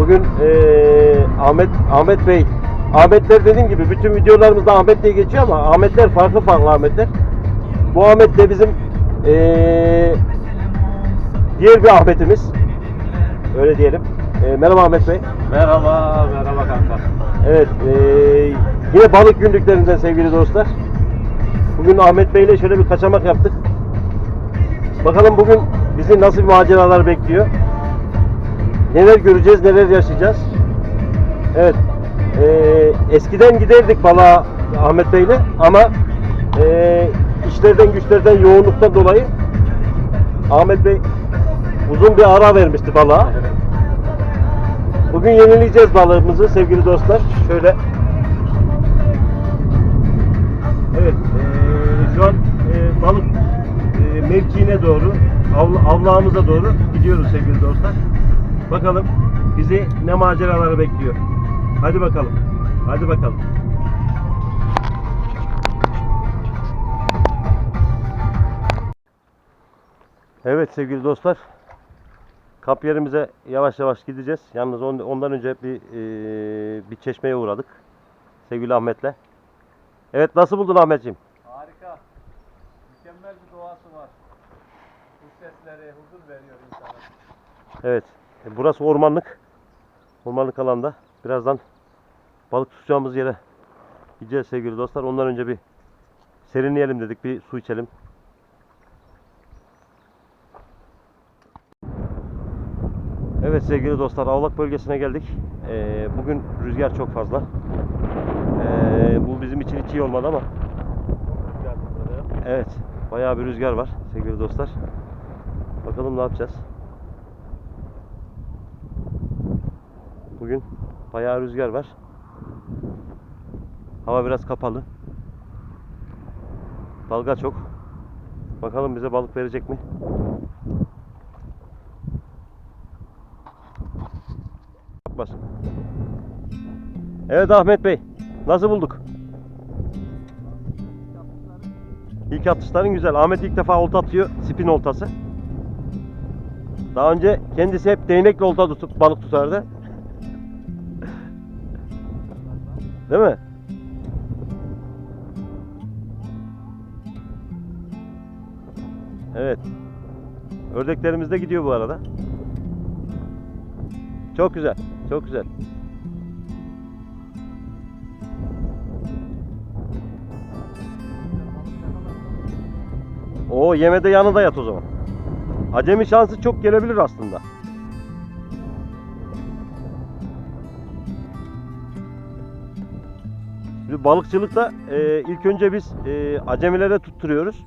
Bugün eee, Ahmet Ahmet Bey Ahmetler dediğim gibi bütün videolarımızda Ahmet diye geçiyor ama Ahmetler farklı farklı Ahmetler. Bu Ahmet de bizim eee, diğer bir Ahmetimiz. Öyle diyelim. Eee, merhaba Ahmet Bey. Merhaba, merhaba kanka. Evet, eee, yine balık günlüklerinden sevgili dostlar. Bugün Ahmet Bey ile şöyle bir kaçamak yaptık. Bakalım bugün bizi nasıl bir maceralar bekliyor. Neler göreceğiz, neler yaşayacağız. Evet, eee, eskiden giderdik balığa Ahmet Bey ile ama eee, işlerden güçlerden yoğunluktan dolayı Ahmet Bey uzun bir ara vermişti balığa. Bugün yenileyeceğiz balığımızı sevgili dostlar. Şöyle. Evet, eee, şu an eee, balık eee, mevkiine doğru, avla, avlağımıza doğru gidiyoruz sevgili dostlar. Bakalım bizi ne maceraları bekliyor. Hadi bakalım. Hadi bakalım. Evet sevgili dostlar. Kap yerimize yavaş yavaş gideceğiz. Yalnız on- ondan önce bir eee, bir çeşmeye uğradık. Sevgili Ahmet'le. Evet nasıl buldun Ahmetciğim? Harika. Mükemmel bir doğası var. Bu sesleri huzur veriyor insana. Evet. E, Burası ormanlık. Ormanlık alanda. Birazdan balık tutacağımız yere gideceğiz sevgili dostlar. Ondan önce bir serinleyelim dedik. Bir su içelim. Evet sevgili dostlar Avlak bölgesine geldik. Ee, bugün rüzgar çok fazla. Ee, bu bizim için hiç iyi olmadı ama evet bayağı bir rüzgar var sevgili dostlar. Bakalım ne yapacağız. Bugün bayağı rüzgar var. Hava biraz kapalı. Dalga çok. Bakalım bize balık verecek mi? Bas. Evet Ahmet Bey. Nasıl bulduk? İlk atışların güzel. Ahmet ilk defa olta atıyor. Spin oltası. Daha önce kendisi hep değnekle olta tutup balık tutardı. Değil mi? Evet. Ördeklerimiz de gidiyor bu arada. Çok güzel. Çok güzel. O yemede yanında yat o zaman. Acemi şansı çok gelebilir aslında. Şimdi balıkçılıkta e, ilk önce biz e, acemilere tutturuyoruz.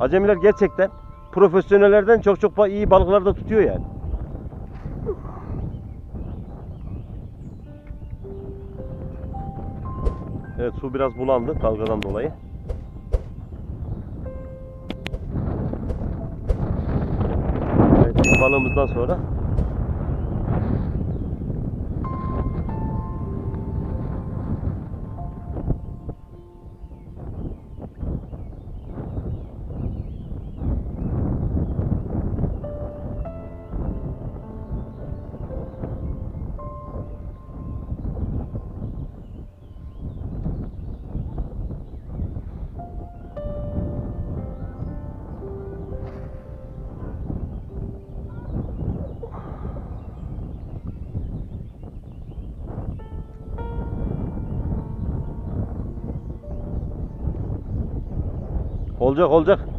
Acemiler gerçekten profesyonellerden çok çok iyi balıklar da tutuyor yani. Evet su biraz bulandı dalgadan dolayı. Evet balığımızdan sonra olacak olacak.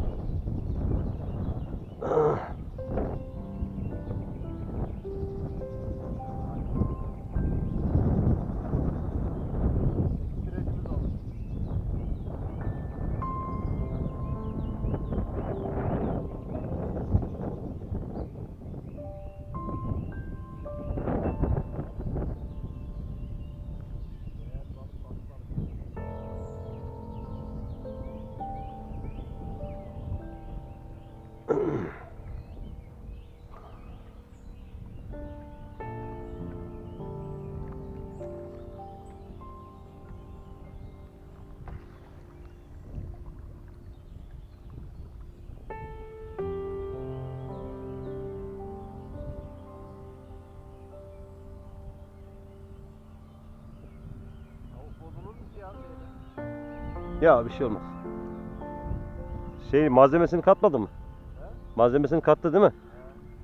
Ya bir şey olmaz. Şey malzemesini katmadı mı? Malzemesini kattı değil mi?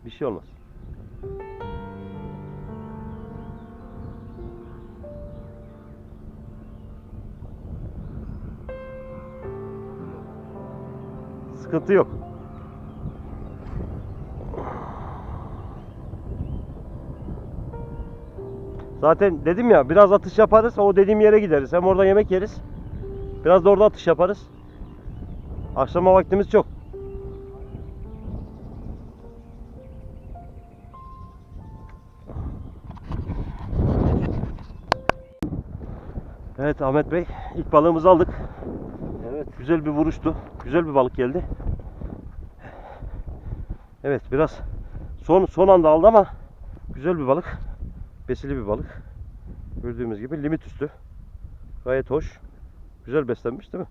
Bir şey olmaz. Sıkıntı yok. Zaten dedim ya biraz atış yaparız o dediğim yere gideriz. Hem orada yemek yeriz. Biraz da orada atış yaparız. Akşama vaktimiz çok. Evet Ahmet Bey ilk balığımızı aldık. Evet. Güzel bir vuruştu. Güzel bir balık geldi. Evet biraz son son anda aldı ama güzel bir balık. Besili bir balık. Gördüğümüz gibi limit üstü. Gayet hoş. Güzel beslenmiş değil mi?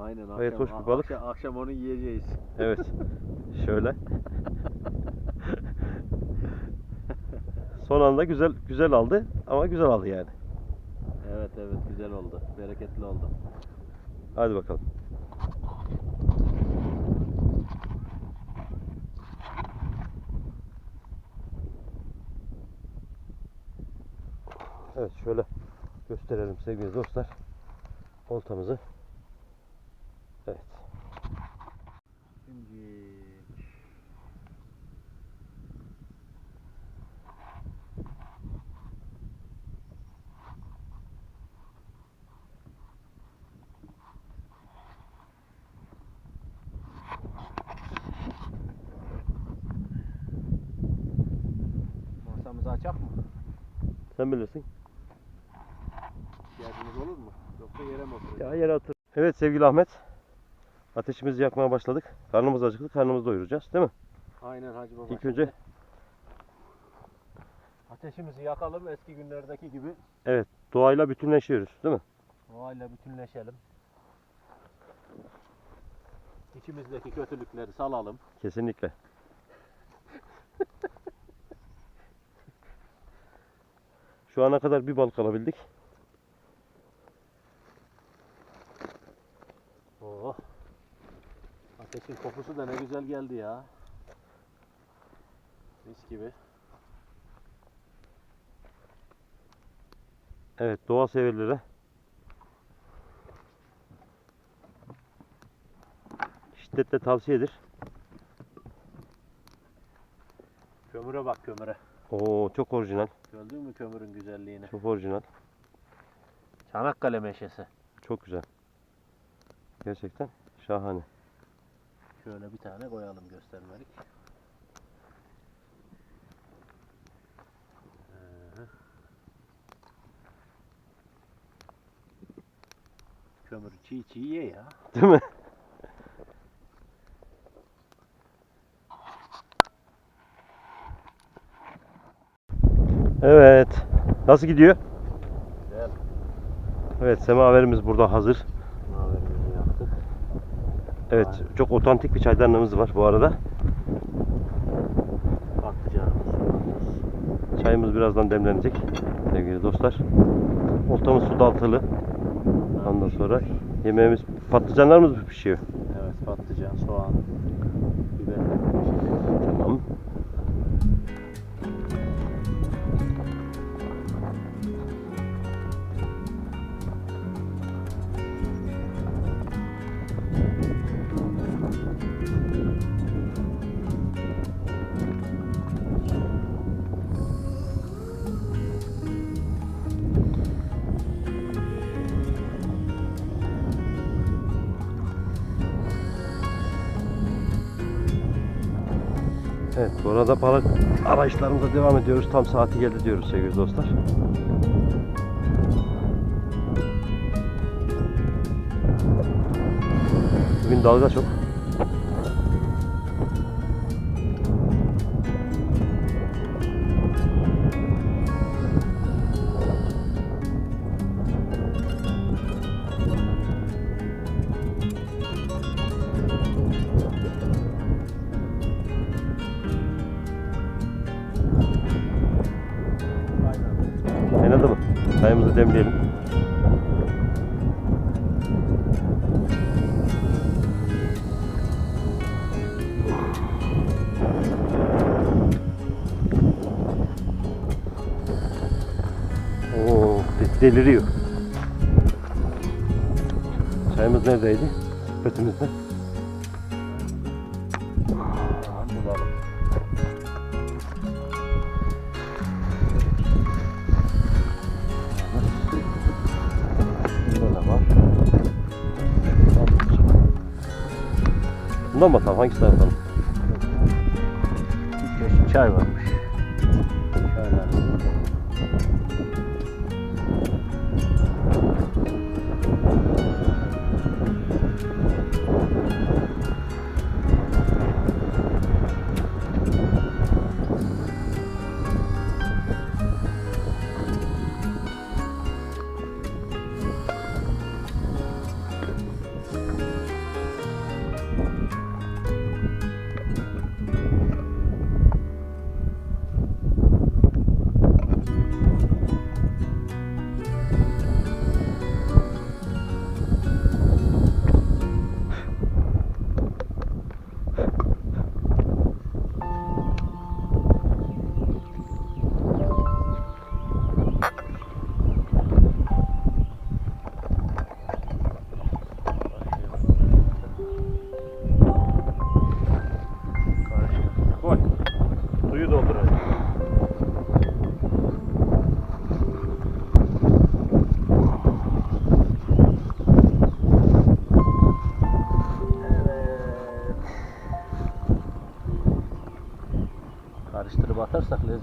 Aynen akşam, Gayet hoş bir balık. Akşam, akşam onu yiyeceğiz. Evet. Şöyle. Son anda güzel güzel aldı ama güzel aldı yani. Evet evet güzel oldu. Bereketli oldu. Hadi bakalım. Evet şöyle gösterelim sevgili dostlar. Oltamızı. Evet. Şimdi Masamızı açak mı? Sen bilirsin. İhtiyacımız olur mu? Yoksa yere mi oturacağız? Ya yere otur. Evet sevgili Ahmet. Ateşimizi yakmaya başladık. Karnımız acıktı. Karnımızı doyuracağız değil mi? Aynen Hacı Baba. İlk önce Ateşimizi yakalım eski günlerdeki gibi. evet doğayla bütünleşiyoruz değil mi? Doğayla bütünleşelim. İçimizdeki kötülükleri salalım. Kesinlikle. Şu ana kadar bir balık alabildik. Ateşin kokusu da ne güzel geldi ya. Mis gibi. Evet doğa severlere şiddetle tavsiyedir. Kömüre bak kömüre. Oo çok orijinal. Gördün mü kömürün güzelliğini? Çok orijinal. Çanakkale meşesi. Çok güzel. Gerçekten şahane. Şöyle bir tane koyalım göstermelik. Ee, Kömür çiğ çiğ ye ya. Değil mi? Evet. Nasıl gidiyor? Güzel. Evet semaverimiz burada hazır. Evet çok otantik bir çaydanlığımız var bu arada. Çayımız birazdan demlenecek sevgili dostlar. Oltamız su daltılı. Ondan sonra yemeğimiz patlıcanlarımız mı pişiyor? Bu arada balık arayışlarımıza devam ediyoruz. Tam saati geldi diyoruz sevgili dostlar. Bugün dalga çok. Deliriyor. Çayımız neredeydi? Var. Bundan mı atalım? Hangisini atalım? Çay varmış.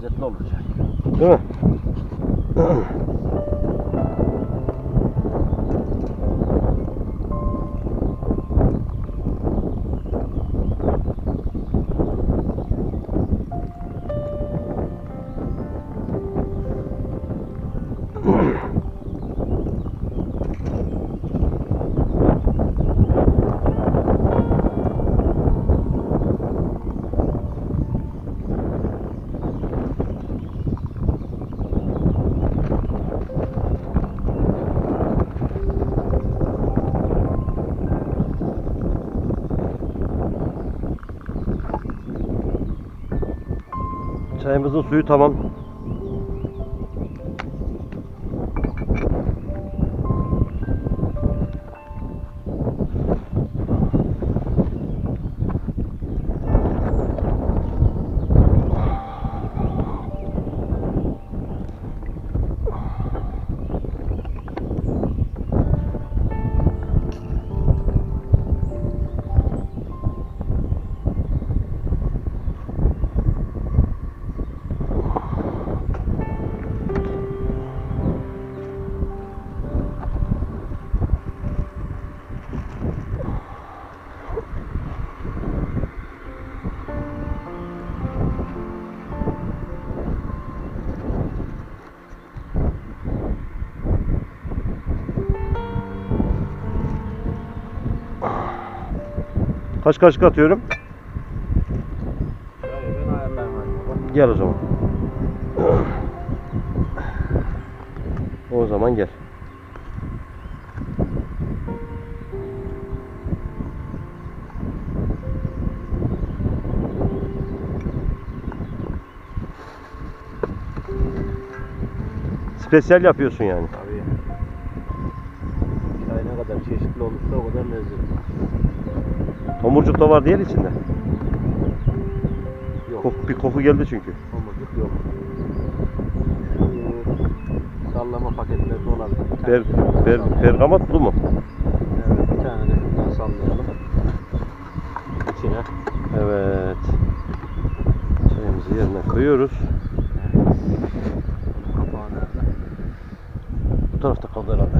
Lezzetli olacak. Çayımızın suyu tamam. Kaç kaşık atıyorum? Gel o zaman. O zaman gel. Spesyal yapıyorsun yani. Tabii. Ne kadar çeşitli olursa o kadar lezzetli. Tomurcuk da var diğer içinde. Yok. Kok- bir koku geldi çünkü. Tomurcuk yok. Şu sallama olabilir. Bir Ber, tane şuradan ber, sallayalım. bergamatlı mı? Evet, bir tane de şuradan sallayalım. İçine. Evet. Çayımızı yerine koyuyoruz. Kapağı nerede? Bu tarafta kaldı herhalde.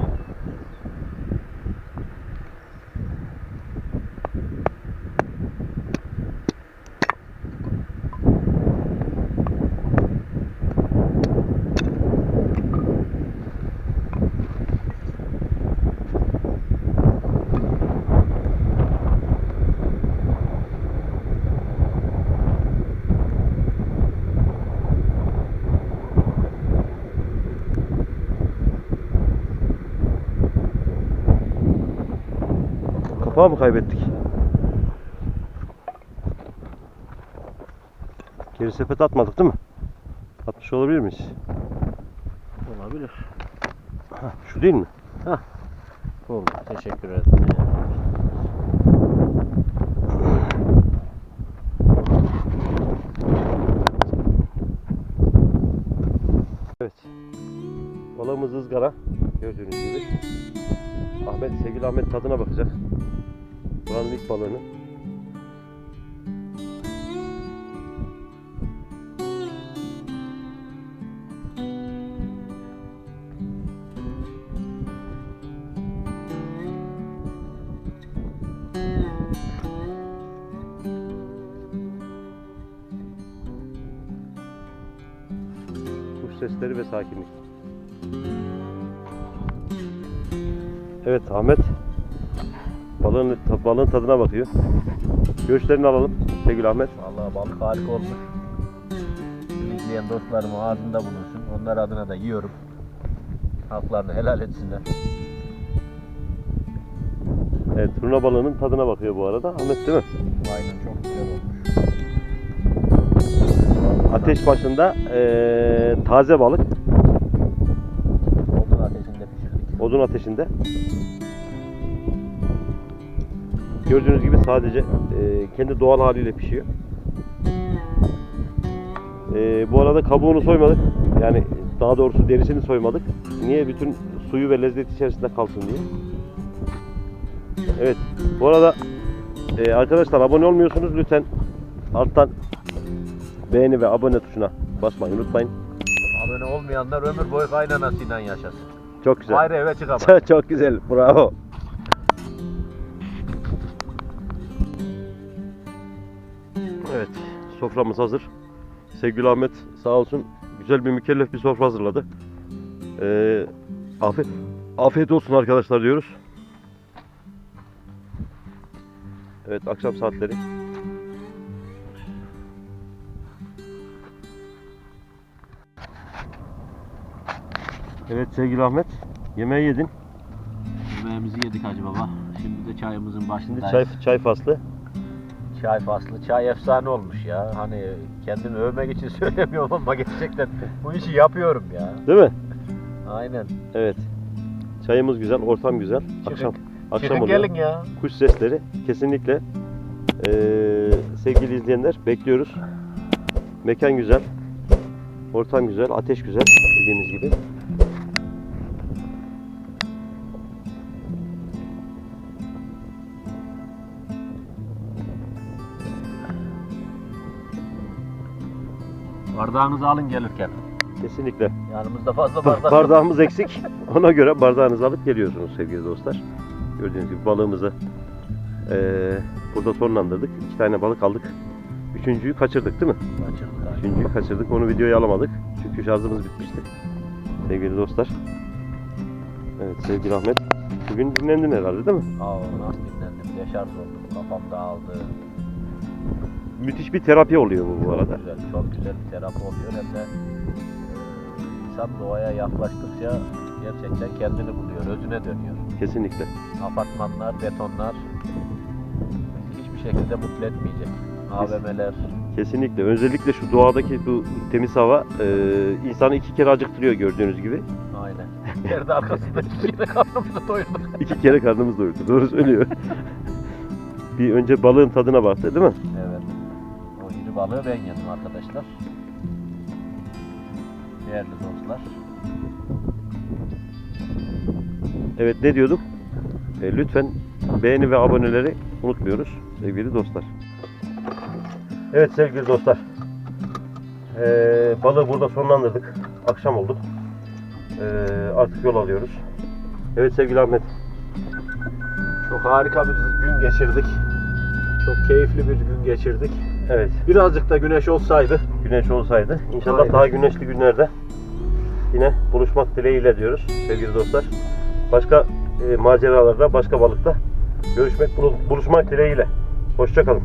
Kapağı mı kaybettik? Geri sepet atmadık değil mi? Atmış olabilir miyiz? Olabilir. Şu değil mi? Oldu. Teşekkür ederim. Evet. Balığımız ızgara. Gördüğünüz gibi. Ahmet, sevgili Ahmet tadına bakacak. Buranın balığını. Kuş sesleri ve sakinlik. Evet Ahmet balığın, balığın tadına bakıyor. Görüşlerini alalım sevgili Ahmet. Vallahi balık harika olmuş. İzleyen dostlarım ağzında bulunsun. Onlar adına da yiyorum. Haklarını helal etsinler. Evet turna balığının tadına bakıyor bu arada Ahmet değil mi? Aynen çok güzel olmuş. Ateş başında eee, taze balık Odun ateşinde pişirdik. odun ateşinde. Gördüğünüz gibi sadece eee, kendi doğal haliyle pişiyor. Eee, bu arada kabuğunu soymadık. Yani daha doğrusu derisini soymadık. Niye? Bütün suyu ve lezzet içerisinde kalsın diye. Evet. Bu arada eee, arkadaşlar abone olmuyorsunuz lütfen alttan beğeni ve abone tuşuna basmayı unutmayın. Abone olmayanlar ömür boyu kaynanasıyla yaşasın. Çok güzel. Ayrı eve çıkamaz. Çok güzel. Bravo. Soframız hazır. Sevgili Ahmet sağ olsun güzel bir mükellef bir sofra hazırladı. Ee, afiyet, afiyet olsun arkadaşlar diyoruz. Evet akşam saatleri. Evet sevgili Ahmet yemeği yedin. Yemeğimizi yedik Hacı Baba. Şimdi de çayımızın Şimdi başındayız. çay, çay faslı. Çay faslı. Çay efsane olmuş ya. Hani kendimi övmek için söylemiyorum ama gerçekten bu işi yapıyorum ya. Değil mi? Aynen. Evet. Çayımız güzel, ortam güzel. Çıkın. Akşam akşam Çıkın oluyor. gelin ya. Kuş sesleri kesinlikle eee, sevgili izleyenler bekliyoruz. Mekan güzel. Ortam güzel, ateş güzel dediğimiz gibi. Bardağınızı alın gelirken. Kesinlikle. Yanımızda fazla bardak yok. Bardağımız eksik. Ona göre bardağınızı alıp geliyorsunuz sevgili dostlar. Gördüğünüz gibi balığımızı eee, burada sonlandırdık. İki tane balık aldık. Üçüncüyü kaçırdık değil mi? Kaçırdık abi. Üçüncüyü kaçırdık. Onu videoya alamadık. Çünkü şarjımız bitmişti. Sevgili dostlar. Evet sevgili Ahmet. Bugün dinlendin herhalde değil mi? Aa nasıl dinlendim. Deşarj oldum. Kafam dağıldı. Müthiş bir terapi oluyor bu bu arada. Güzel, çok güzel bir terapi oluyor. Hem de e, insan doğaya yaklaştıkça gerçekten kendini buluyor. Özüne dönüyor. Kesinlikle. Apartmanlar, betonlar hiçbir şekilde mutlu etmeyecek. AVM'ler, Kesinlikle. Özellikle şu doğadaki bu temiz hava e, insanı iki kere acıktırıyor gördüğünüz gibi. aynen. Perde arkasında yine karnımızı doyurduk. İki kere karnımız doyurdu. Doğru söylüyor. bir önce balığın tadına baktı değil mi? Evet. Balığı ben yedim arkadaşlar. Değerli dostlar. Evet ne diyorduk? E, lütfen beğeni ve aboneleri unutmuyoruz sevgili dostlar. Evet sevgili dostlar. E, balığı burada sonlandırdık. Akşam oldu. E, artık yol alıyoruz. Evet sevgili Ahmet. Çok harika bir gün geçirdik. Çok keyifli bir gün geçirdik. Evet Birazcık da güneş olsaydı güneş olsaydı. İnşallah Aynen. daha güneşli günlerde yine buluşmak dileğiyle diyoruz sevgili dostlar. Başka e, maceralarda, başka balıkta görüşmek, bulu- buluşmak dileğiyle. Hoşçakalın.